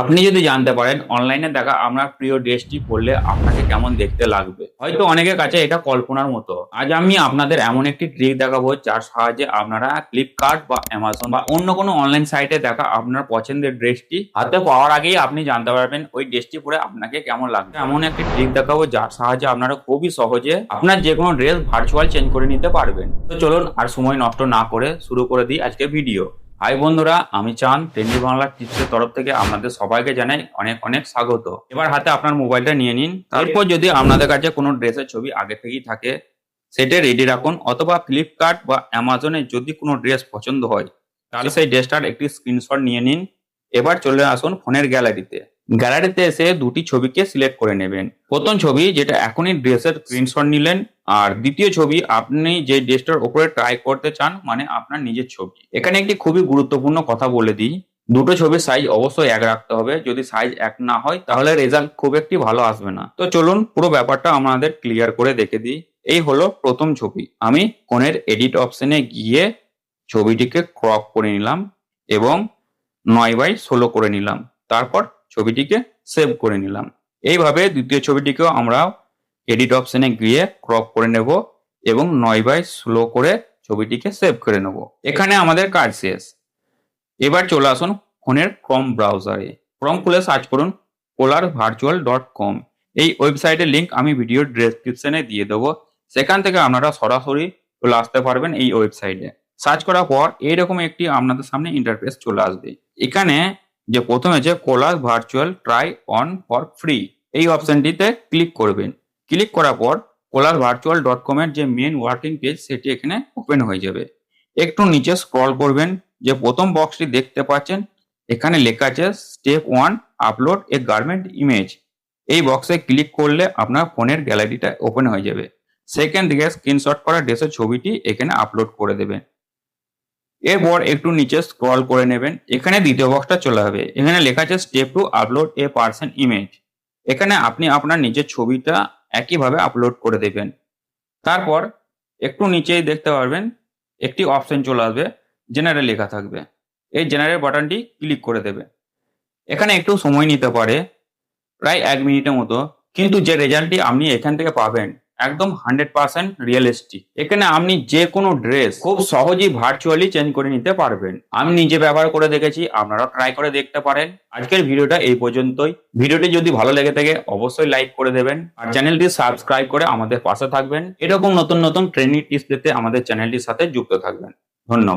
আপনি যদি জানতে পারেন অনলাইনে দেখা আপনার প্রিয় ড্রেসটি পরলে আপনাকে কেমন দেখতে লাগবে। হয়তো অনেকের কাছে এটা কল্পনার মতো। আজ আমি আপনাদের এমন একটি ট্রিক দেখাবো, যার সাহায্যে আপনারা ফ্লিপকার্ট বা অ্যামাজন বা অন্য কোনো অনলাইন সাইটে দেখা আপনার পছন্দের ড্রেসটি হাতে পাওয়ার আগেই আপনি জানতে পারবেন ওই ড্রেসটি পরে আপনাকে কেমন লাগবে। এমন একটি ট্রিক দেখাবো, যার সাহায্যে আপনারা খুবই সহজে আপনার যে কোনো ড্রেস ভার্চুয়াল চেঞ্জ করে নিতে পারবেন। তো চলুন আর সময় নষ্ট না করে শুরু করে দিই আজকে ভিডিও হাই বন্ধুরা আমি চান ট্রেন্ডি বাংলা টিপসের তরফ থেকে আপনাদের সবাইকে জানাই অনেক অনেক স্বাগত। এবার হাতে আপনার মোবাইলটা নিয়ে নিন। তারপর যদি আপনাদের কাছে কোনো ড্রেসের ছবি আগে থেকেই থাকে সেটা রেডি রাখুন অথবা ফ্লিপকার্ট বা অ্যামাজনে যদি কোনো ড্রেস পছন্দ হয় তাহলে সেই ড্রেসটার একটি স্ক্রিনশট নিয়ে নিন। এবার চলে আসুন ফোনের গ্যালারিতে গ্যালারিতে এসে দুটি ছবিকে সিলেক্ট করে নেবেন। প্রথম ছবি, যেটা এখনই ড্রেসের স্ক্রিনশট নিলেন, আর দ্বিতীয় ছবি, আপনি যে ড্রেসটার উপরে ট্রাই করতে চান মানে আপনার নিজের ছবি। এখানে একটি খুবই গুরুত্বপূর্ণ কথা বলে দিই। দুটো ছবির সাইজ অবশ্যই এক রাখতে হবে। যদি সাইজ এক না হয়, তাহলে রেজাল্ট খুব একটি ভালো আসবে না। তো চলুন পুরো ব্যাপারটা আমাদের ক্লিয়ার করে দেখে দিই। এই হলো প্রথম ছবি। আমি ফোনের এডিট অপশনে গিয়ে ছবিটিকে ক্রপ করে নিলাম এবং নয় বাই ষোলো করে নিলাম। তারপর ছবিটিকে সেভ করে নিলাম। এইভাবে দ্বিতীয় ছবিটিকেও আমরা এডিট অপশনে গিয়ে ক্রপ করে নেব এবং নয় বাই স্লো করে ছবিটিকে সেভ করে নেব। এখানে আমাদের কাজ শেষ। এবার চলে আসুন ফোনের ক্রম ব্রাউজারে ক্রম খুলে সার্চ করুন পোলার ভার্চুয়াল ডট কম এই ওয়েবসাইটের লিঙ্ক আমি ভিডিওর ডেসক্রিপশনে দিয়ে দেবো। সেখান থেকে আপনারা সরাসরি চলে আসতে পারবেন এই ওয়েবসাইটে সার্চ করার পর এইরকম একটি আপনাদের সামনে ইন্টারফেস চলে আসবে। এখানে যে প্রথমে যে Kolors virtual try on for free এই অপশনটিতে ক্লিক করবেন। ক্লিক করার পর কোলার ভার্চুয়াল ডট কমের যে মেন ওয়ার্কিং পেজ সেটি এখানে ওপেন হয়ে যাবে। একটু নিচে স্ক্রল করবেন। যে প্রথম বক্সটি দেখতে পাচ্ছেন, এখানে লেখা আছে step one upload a garment image এই বক্সে ক্লিক করলে আপনার ফোনের গ্যালারিটা ওপেন হয়ে যাবে। সেকেন্ড দিকে স্ক্রিনশট করা ড্রেসের ছবিটি এখানে আপলোড করে দেবেন এরপর একটু নিচে স্ক্রল করে নেবেন। এখানে দ্বিতীয় বক্সটা চলে হবে এখানে লেখা আছে step two upload a person image এখানে আপনি আপনার নিজের ছবিটা একইভাবে আপলোড করে দেবেন। তারপর একটু নিচেই দেখতে পারবেন, একটি অপশন চলে আসবে জেনারেল লেখা থাকবে। এই জেনারেল বাটনটি ক্লিক করে দেবে। এখানে একটু সময় নিতে পারে, প্রায় এক মিনিটের মতো। কিন্তু যে রেজাল্টটি আপনি এখান থেকে পাবেন একদম হান্ড্রেড পার্সেন্ট রিয়েলিস্টিক এখানে আপনি যে কোনো ড্রেস খুব সহজেই ভার্চুয়ালি চেঞ্জ করে নিতে পারবেন। আমি নিজে ব্যবহার করে দেখেছি, আপনারাও ট্রাই করে দেখতে পারেন। আজকের ভিডিওটা এই পর্যন্তই। ভিডিওটি যদি ভালো লেগে থাকে, অবশ্যই লাইক করে দেবেন। আর চ্যানেলটি সাবস্ক্রাইব করে আমাদের পাশে থাকবেন। এরকম নতুন নতুন ট্রেনিং টিপস পেতে আমাদের চ্যানেলটির সাথে যুক্ত থাকবেন। ধন্যবাদ।